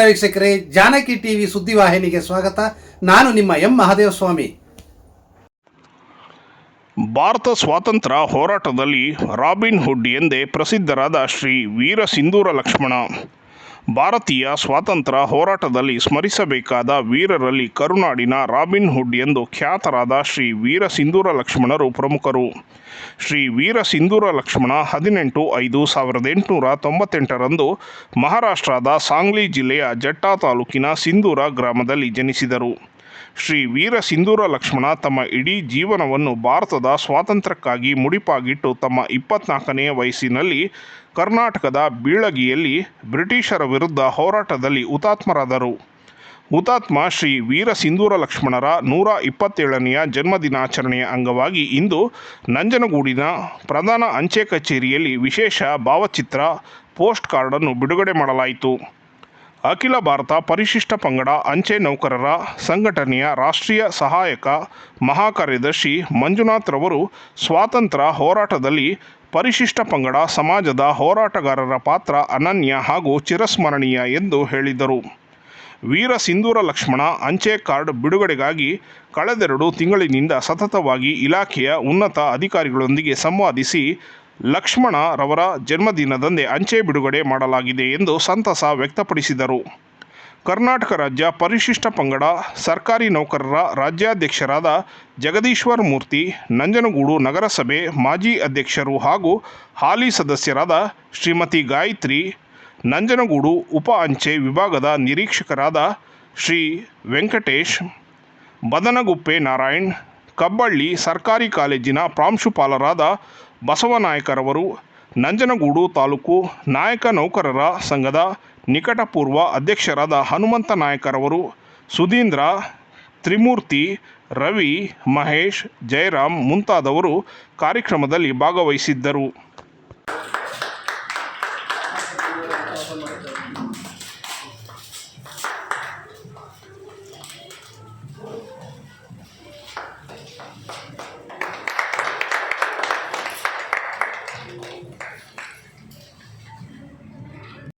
ವೀಕ್ಷಕರೇ, ಜಾನಕಿ ಟಿವಿ ಸುದ್ದಿವಾಹಿನಿಗೆ ಸ್ವಾಗತ. ನಾನು ನಿಮ್ಮ ಎಂ ಮಹಾದೇವಸ್ವಾಮಿ. ಭಾರತ ಸ್ವಾತಂತ್ರ್ಯ ಹೋರಾಟದಲ್ಲಿ ರಾಬಿನ್ ಹುಡ್ ಎಂದೇ ಪ್ರಸಿದ್ಧರಾದ ಶ್ರೀ ವೀರ ಸಿಂಧೂರ ಲಕ್ಷ್ಮಣ. ಭಾರತೀಯ ಸ್ವಾತಂತ್ರ್ಯ ಹೋರಾಟದಲ್ಲಿ ಸ್ಮರಿಸಬೇಕಾದ ವೀರರಲ್ಲಿ ಕರುನಾಡಿನ ರಾಬಿನ್ ಹುಡ್ ಎಂದು ಖ್ಯಾತರಾದ ಶ್ರೀ ವೀರ ಸಿಂಧೂರ ಲಕ್ಷ್ಮಣರು ಪ್ರಮುಖರು. ಶ್ರೀ ವೀರ ಸಿಂಧೂರ ಲಕ್ಷ್ಮಣ ಹದಿನೆಂಟು ಐದು ಸಾವಿರದ ಎಂಟುನೂರ ತೊಂಬತ್ತೆಂಟರಂದು ಮಹಾರಾಷ್ಟ್ರದ ಸಾಂಗ್ಲಿ ಜಿಲ್ಲೆಯ ಜಟ್ಟಾ ತಾಲೂಕಿನ ಸಿಂಧೂರ ಗ್ರಾಮದಲ್ಲಿ ಜನಿಸಿದರು. ಶ್ರೀ ವೀರ ಸಿಂಧೂರ ಲಕ್ಷ್ಮಣ ತಮ್ಮ ಇಡೀ ಜೀವನವನ್ನು ಭಾರತದ ಸ್ವಾತಂತ್ರ್ಯಕ್ಕಾಗಿ ಮುಡಿಪಾಗಿಟ್ಟು ತಮ್ಮ ಇಪ್ಪತ್ನಾಲ್ಕನೆಯ ವಯಸ್ಸಿನಲ್ಲಿ ಕರ್ನಾಟಕದ ಬೀಳಗಿಯಲ್ಲಿ ಬ್ರಿಟಿಷರ ವಿರುದ್ಧ ಹೋರಾಟದಲ್ಲಿ ಹುತಾತ್ಮರಾದರು. ಹುತಾತ್ಮ ಶ್ರೀ ವೀರ ಸಿಂಧೂರ ಲಕ್ಷ್ಮಣರ ನೂರ ಇಪ್ಪತ್ತೇಳನೆಯ ಜನ್ಮದಿನಾಚರಣೆಯ ಅಂಗವಾಗಿ ಇಂದು ನಂಜನಗೂಡಿನ ಪ್ರಧಾನ ಅಂಚೆ ಕಚೇರಿಯಲ್ಲಿ ವಿಶೇಷ ಭಾವಚಿತ್ರ ಪೋಸ್ಟ್ ಕಾರ್ಡನ್ನು ಬಿಡುಗಡೆ ಮಾಡಲಾಯಿತು. ಅಖಿಲ ಭಾರತ ಪರಿಶಿಷ್ಟ ಪಂಗಡ ಅಂಚೆ ನೌಕರರ ಸಂಘಟನೆಯ ರಾಷ್ಟ್ರೀಯ ಸಹಾಯಕ ಮಹಾಕಾರ್ಯದರ್ಶಿ ಮಂಜುನಾಥ್ ರವರು ಸ್ವಾತಂತ್ರ್ಯ ಹೋರಾಟದಲ್ಲಿ ಪರಿಶಿಷ್ಟ ಪಂಗಡ ಸಮಾಜದ ಹೋರಾಟಗಾರರ ಪಾತ್ರ ಅನನ್ಯ ಹಾಗೂ ಚಿರಸ್ಮರಣೀಯ ಎಂದು ಹೇಳಿದರು. ವೀರ ಸಿಂಧೂರ ಲಕ್ಷ್ಮಣ ಅಂಚೆ ಕಾರ್ಡ್ ಬಿಡುಗಡೆಗಾಗಿ ಕಳೆದೆರಡು ತಿಂಗಳಿನಿಂದ ಸತತವಾಗಿ ಇಲಾಖೆಯ ಉನ್ನತ ಅಧಿಕಾರಿಗಳೊಂದಿಗೆ ಸಂವಾದಿಸಿ ಲಕ್ಷ್ಮಣ ರವರ ಜನ್ಮದಿನದಂದೇ ಅಂಚೆ ಬಿಡುಗಡೆ ಮಾಡಲಾಗಿದೆ ಎಂದು ಸಂತಸ ವ್ಯಕ್ತಪಡಿಸಿದರು. ಕರ್ನಾಟಕ ರಾಜ್ಯ ಪರಿಶಿಷ್ಟ ಪಂಗಡ ಸರ್ಕಾರಿ ನೌಕರರ ರಾಜ್ಯಾಧ್ಯಕ್ಷರಾದ ಜಗದೀಶ್ವರ್ ಮೂರ್ತಿ, ನಂಜನಗೂಡು ನಗರಸಭೆ ಮಾಜಿ ಅಧ್ಯಕ್ಷರು ಹಾಗೂ ಹಾಲಿ ಸದಸ್ಯರಾದ ಶ್ರೀಮತಿ ಗಾಯತ್ರಿ, ನಂಜನಗೂಡು ಉಪ ಅಂಚೆ ವಿಭಾಗದ ನಿರೀಕ್ಷಕರಾದ ಶ್ರೀ ವೆಂಕಟೇಶ್, ಬದನಗುಪ್ಪೆ ನಾರಾಯಣ್, ಕಬ್ಬಳ್ಳಿ ಸರ್ಕಾರಿ ಕಾಲೇಜಿನ ಪ್ರಾಂಶುಪಾಲರಾದ ಬಸವನಾಯಕರವರು ನಂಜನಗೂಡು ತಾಲೂಕು ನಾಯಕ ನೌಕರರ ಸಂಘದ ನಿಕಟಪೂರ್ವ ಅಧ್ಯಕ್ಷರಾದ ಹನುಮಂತ ನಾಯಕರವರು, ಸುಧೀಂದ್ರ, ತ್ರಿಮೂರ್ತಿ, ರವಿ, ಮಹೇಶ್, ಜಯರಾಮ್ ಮುಂತಾದವರು ಕಾರ್ಯಕ್ರಮದಲ್ಲಿ ಭಾಗವಹಿಸಿದ್ದರು.